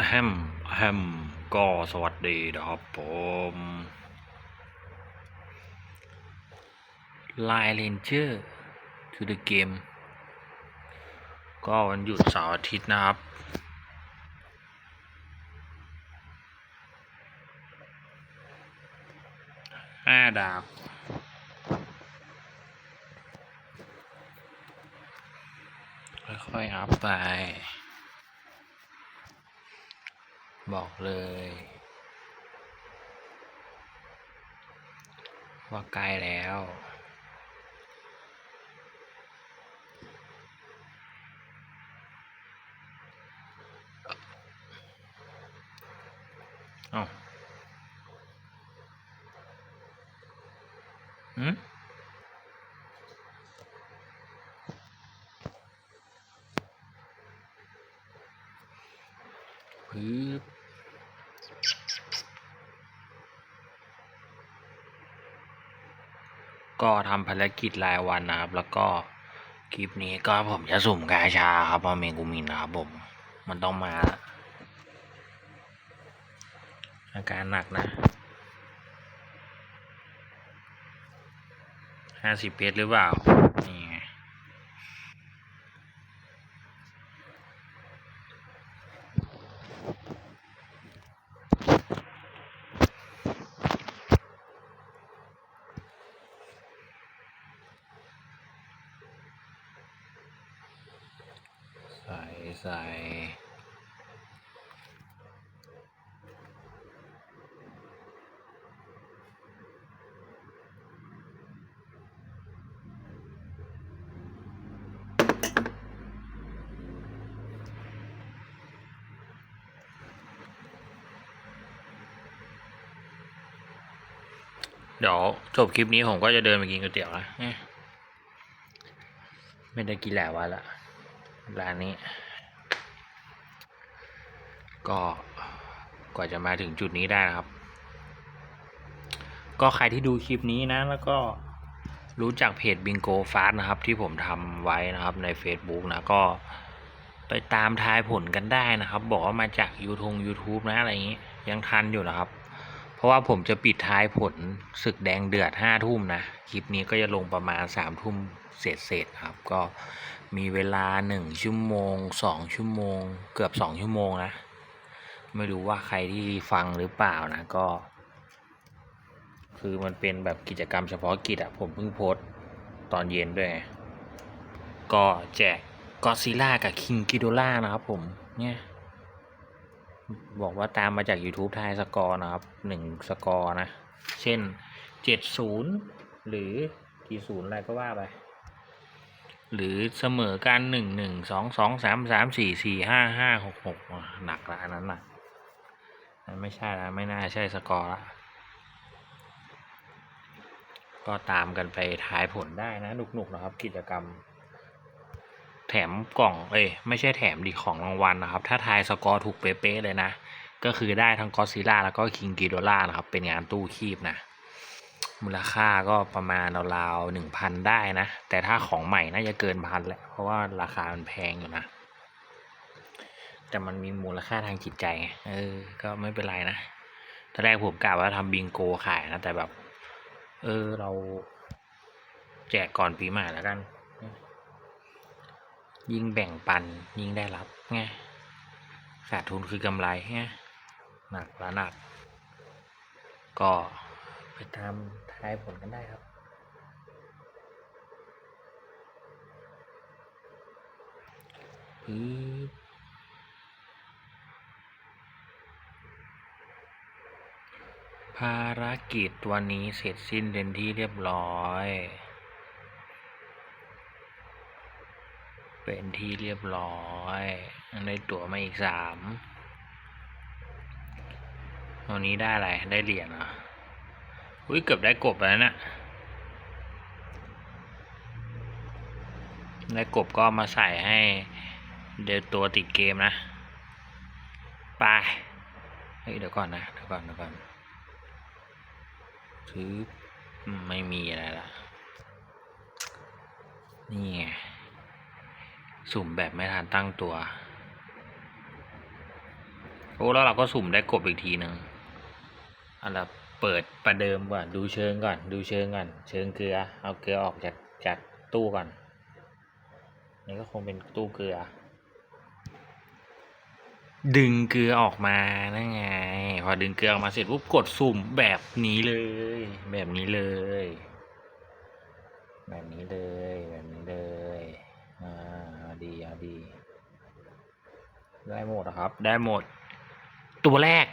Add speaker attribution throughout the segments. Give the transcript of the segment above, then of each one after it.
Speaker 1: อะแฮมอะแฮมก็สวัสดีนะครับผมไลน์เ n นเจอร์คือเดอะเกมก็วันหยุดเสาร์อาทิตย์นะครับ ห้าดาวค่อยๆอัพไป บอกเลย ว่าใกล้แล้ว เอ้าหืม ก็ทำภารกิจรายวันนะครับ แล้วก็คลิปนี้ก็ผมจะสุ่มกาชาครับเพราะเมกูมินนะครับผม มันต้องมา อาการหนักนะห้าสิบเพชรหรือเปล่า นี่ไงใส่ ใส่เดี๋ยวจบคลิปนี้ผมก็จะเดินไปกินก๋วยเตี๋ยวนะเอ๊ะไม่ได้กินหลายวันละร้านนี้ ก็กว่าจะมาถึงจุดนี้ได้นะครับ ก็ใครที่ดูคลิปนี้นะ แล้วก็รู้จักเพจบิงโกฟาสนะครับ ที่ผมทำไว้นะครับใน Facebook นะก็ไปตามทายผลกันได้นะครับ บอกว่ามาจากยูทง YouTube นะอะไรอย่างนี้ ยังทันอยู่นะครับ เพราะว่าผมจะปิดท้ายผลศึกแดงเดือดห้าทุ่มนะ คลิปนี้ก็จะลงประมาณสามทุ่มเศษๆครับ ก็มีเวลาหนึ่งชั่วโมงสองชั่วโมง เกือบสองชั่วโมงนะ ไม่รู้ว่าใครที่ฟังหรือเปล่านะก็ คือมันเป็นแบบกิจกรรมเฉพาะกิจอะผมเพิ่งโพสต์ตอนเย็นด้วย ก็แจกกอซิล่ากับคิงกิโดล่านะครับผมเนี่ย บอกว่าตามมาจาก YouTube ทยสกอร์นะครับหนึ่งสกอร์นะ เช่นเจ็ดศูนย์หรือกี่ศูนย์อะไรก็ว่าไปหรือเสมอกันหนึ่งหนึ่งสองสองสามสามสี่สี่ห้าห้าหกหกหนักละอันนั้นหนัก อันไม่ใช่ละไม่น่าใช่สกอร์ละก็ตามกันไปทายผลได้นะหนุกๆนะครับ กิจกรรม แถมกล่อง เอ้ยไม่ใช่แถมดีของรางวัลนะครับ ถ้าทายสกอร์ถูกเป๊ะๆเลยนะ ก็คือได้ทั้งกอซิล่าแล้วก็คิงกิโดล่านะครับ เป็นงานตู้คีบนะ มูลค่าก็ประมาณราวๆหนึ่งพันได้นะ แต่ถ้าของใหม่น่าจะเกินพันแหละเพราะว่าราคามันแพงอยู่นะ แต่มันมีมูลค่าทางจิตใจไงเออ ก็ไม่เป็นไรนะตอนแรกผมกะว่าทำบิงโกขายนะ แต่แบบ เออเราแจกก่อนปีใหม่แล้วกัน ยิ่งแบ่งปันยิ่งได้รับไงขาดทุนคือกำไรไงหนักละหนัก ก็ไปตามทายผลกันได้ครับปึ๊ ภารกิจวันนี้เสร็จสิ้นเป็นที่เรียบร้อย เป็นที่เรียบร้อยได้ตั๋วมาอีกสามวันนี้ได้อะไร ได้เหรียญเหรออุ้ยเกือบได้กบแล้วนะได้กบก็มาใส่ให้เดี๋ยวตัวติดเกมนะ ไป เฮ้ยเดี๋ยวก่อนนะ เดี๋ยวก่อน เดี๋ยวก่อน ซื้อไม่มีอะไรละนี่ไงสุ่มแบบไม่ทันตั้งตัว โอ้แล้วเราก็สุ่มได้กบอีกทีหนึ่งอันดับเปิดประเดิมก่อน ดูเชิงก่อน ดูเชิงก่อน เชิงเกลือ เอาเกลือออกจากจากตู้ก่อน นี่ก็คงเป็นตู้เกลือ ดึงเกลือออกมานั่นไง พอดึงเกลือออกมาเสร็จปุ๊บกดสุ่มแบบนี้เลย แบบนี้เลย แบบนี้เลย แบบนี้เลยอ่าดีเอาดี ได้หมดครับ ได้หมด ตัวแรก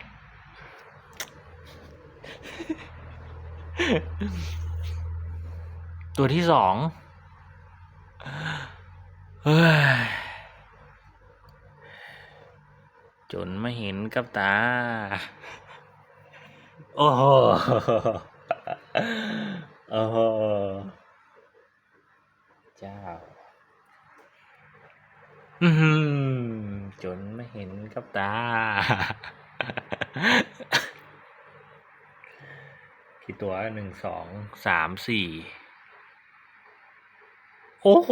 Speaker 1: ตัวที่สองเฮ้ย จนไม่เห็นกับตา โอ้โหโอ้โหเจ้า อือหือจนไม่เห็นกับตา กี่ตัวหนึ่งสองสามสี่ โอ้โห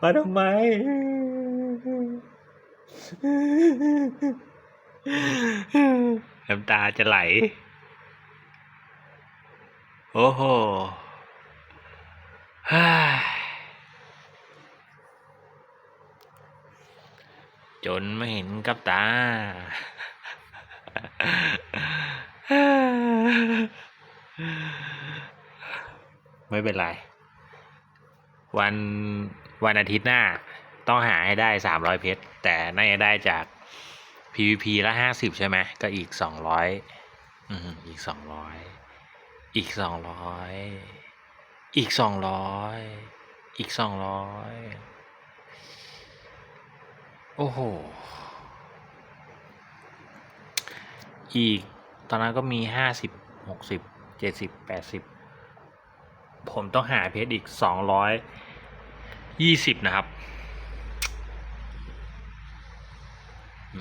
Speaker 1: มาทำไม น้ำตาจะไหล โอ้โหฮ่าจนไม่เห็นกับตา ไม่เป็นไร วันวันอาทิตย์หน้าต้องหาให้ได้สามร้อยเพชร แต่น่าจะได้จาก PVP ละห้าสิบใช่ไหม ก็อีกสองร้อืมอีกสองร้อยอีกสองร้อยอีกสองร้อยอีกสองร้อยโอ้โห อีก ตอนนั้นก็มีห้าสิบหกสิบเจ็ดสิบแปดสิบ ผมต้องหาเพชรอีกสองร้อยยี่สิบนะครับ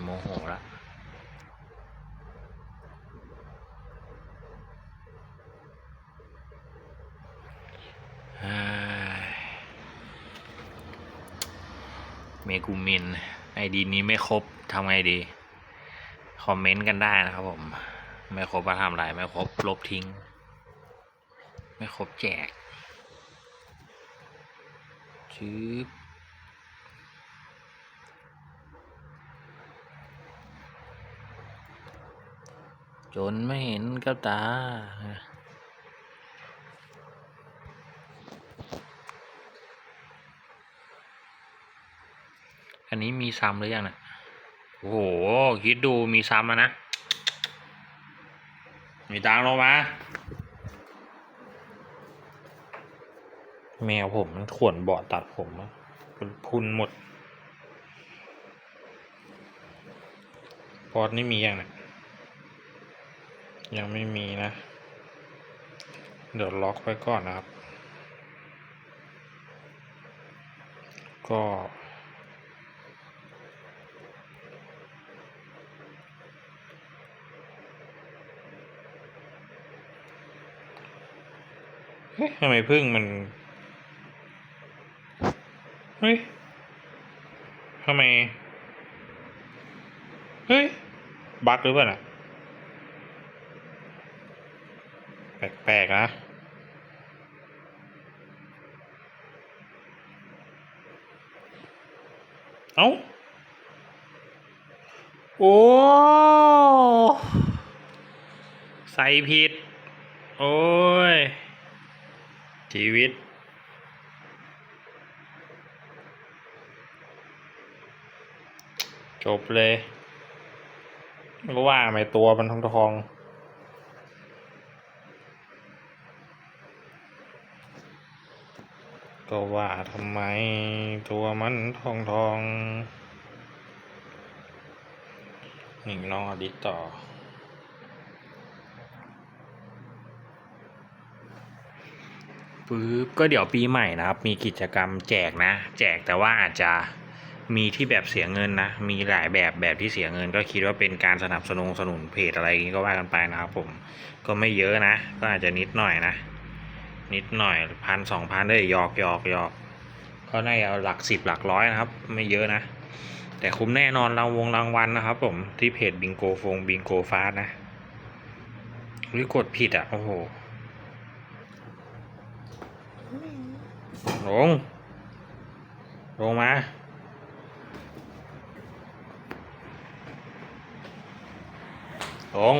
Speaker 1: โมโหละเฮ้ยเมกูมินไอดีนี้ไม่ครบทำไงดี คอมเมนต์กันได้นะครับผม ไม่ครบมาทำไรไม่ครบลบทิ้ง ไม่ครบแจกชืบจนไม่เห็นกับตา อันนี้มีซ้ำหรือยังนะี่ยโอ้โห คิดดูมีซ้ำแล้วนะ มีตังลงมา แมวผมมันข่วนเบาะตัดผมอะเป็นพุนหมด พอดนี่มียังนี่ยยังไม่มีนะ เดี๋ยวล็อกไว้ก่อนนะครับ ก็เฮ้ยทำไมพึ่งมัน เฮ้ยทำไม เฮ้ย บั๊กหรือเปล่าน่ะแปลกๆนะเอ้า โอ้ ใส่ผิด โอ้ย ชีวิต จบเลยไม่รู้ว่าไมตัวมันทองทองก็ว่าทำไมตัวมันทองทองๆนี่น้องอดิตต่อ ปึ๊บ ก็เดี๋ยวปีใหม่นะครับ มีกิจกรรมแจกนะ แจกแต่ว่าอาจจะ มีที่แบบเสียเงินนะ มีหลายแบบแบบที่เสียเงิน ก็คิดว่าเป็นการสนับสนุนสนุนเพจอะไรอย่างนี้ก็ว่ากันไปนะครับผม ก็ไม่เยอะนะ ก็อาจจะนิดหน่อยนะ นิดหน่อยพันสองพันได้หยอกหยอกหยอกก็น่าจะหลักสิบหลักร้อยนะครับ ไม่เยอะนะ แต่คุ้มแน่นอนรางวงรางวัลนะครับผมที่เพจบิงโกฟงบิงโกฟาสนะวิกดผิดอะ โอ้โหลงลงมา ลง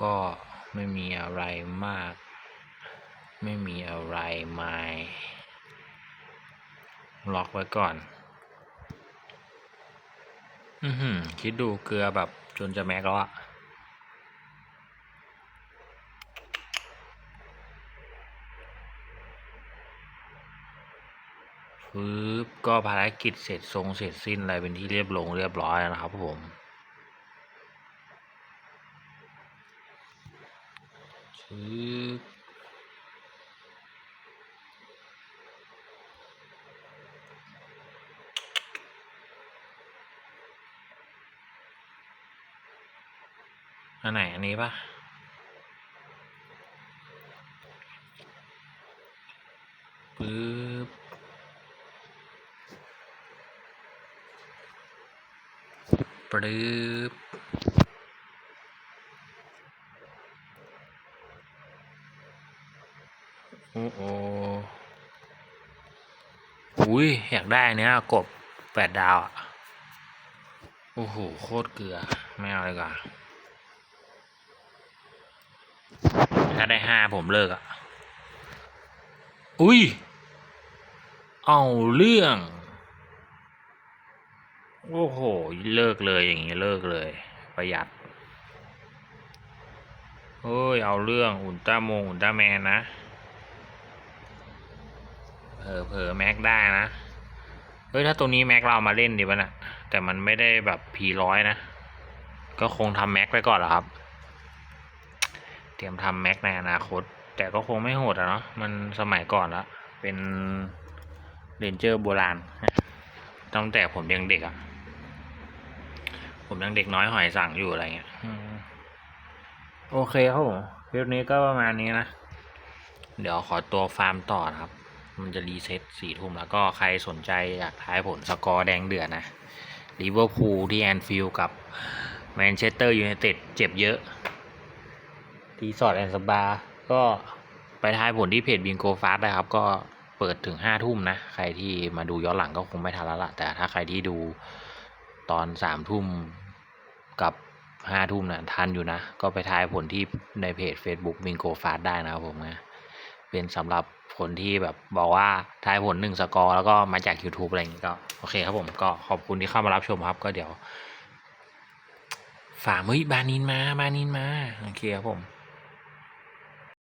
Speaker 1: ก็ ไม่มีอะไรมาก ไม่มีอะไรไม่ล็อกไว้ก่อน อือหือคิดดูเกลือแบบจนจะแม็กแล้วอะปึ๊บก็ภารกิจเสร็จทรงเสร็จสิ้นอะไรเป็นที่เรียบลงเรียบร้อยแล้วนะครับผม อันไหนอันนี้ปะปึ๊บปึ๊บโอ้โหอุ้ย อยากได้เนี้ยกบแปดดาวอะ โอ้โห โคตรเกลือ ไม่เอาเลยกว่า ถ้าได้ห้าผมเลิกอะอุ้ย เอาเรื่อง โอ้โห เลิกเลยอย่างงี้เลิกเลย ประหยัดเฮ้ย เอาเรื่องอุลตร้าโมงอุลตร้าแมนนะเผลอเผลอแม็กได้นะ เฮ้ย ถ้าตัวนี้แม็กเราเอามาเล่นดีป่ะนะแต่มันไม่ได้แบบพีร้อยนะ ก็คงทำแม็กไปก่อนเหรอครับเต รียมทำแม็กในอนาคต แต่ก็คงไม่โหดอะเนาะมันสมัยก่อนละเป็นเรนเจอร์โบราณตั้งแต่ผมยังเด็กอะผมยังเด็กน้อยหอยสั่งอยู่อะไรเงี้ยโอเคครับผมคลิปนี้ก็ประมาณนี้นะ เดี๋ยวขอตัวฟาร์มต่อนะครับ มันจะรีเซ็ตสี่ทุ่มแล้วก็ใครสนใจอยากทายผลสกอร์แดงเดือดนะลิเวอร์พูลที่แอนฟิลด์กับแมนเชสเตอร์ยูไนเต็ดเจ็บเยอะ ทีสอดแอนสบาก็ไปทายผลที่เพจบิงโกฟาสได้ครับ ก็เปิดถึงห้าทุ่มนะ ใครที่มาดูย้อนหลังก็คงไม่ทันแล้วล่ะแต่ถ้าใครที่ดูตอนสามทุ่มกับห้าทุ่มนะทันอยู่นะ ก็ไปทายผลที่ในเพจ Facebook บิงโกฟาสได้นะครับผมนะเป็นสำหรับคนที่แบบบอกว่าทายผลหนึ่งสกอร์แล้วก็มาจาก YouTube อะไรอย่างนี้ก็โอเคครับผมก็ขอบคุณที่เข้ามารับชมครับ ก็เดี๋ยว ฝากเฮ้ยบานินมาบานินมา โอเคครับผม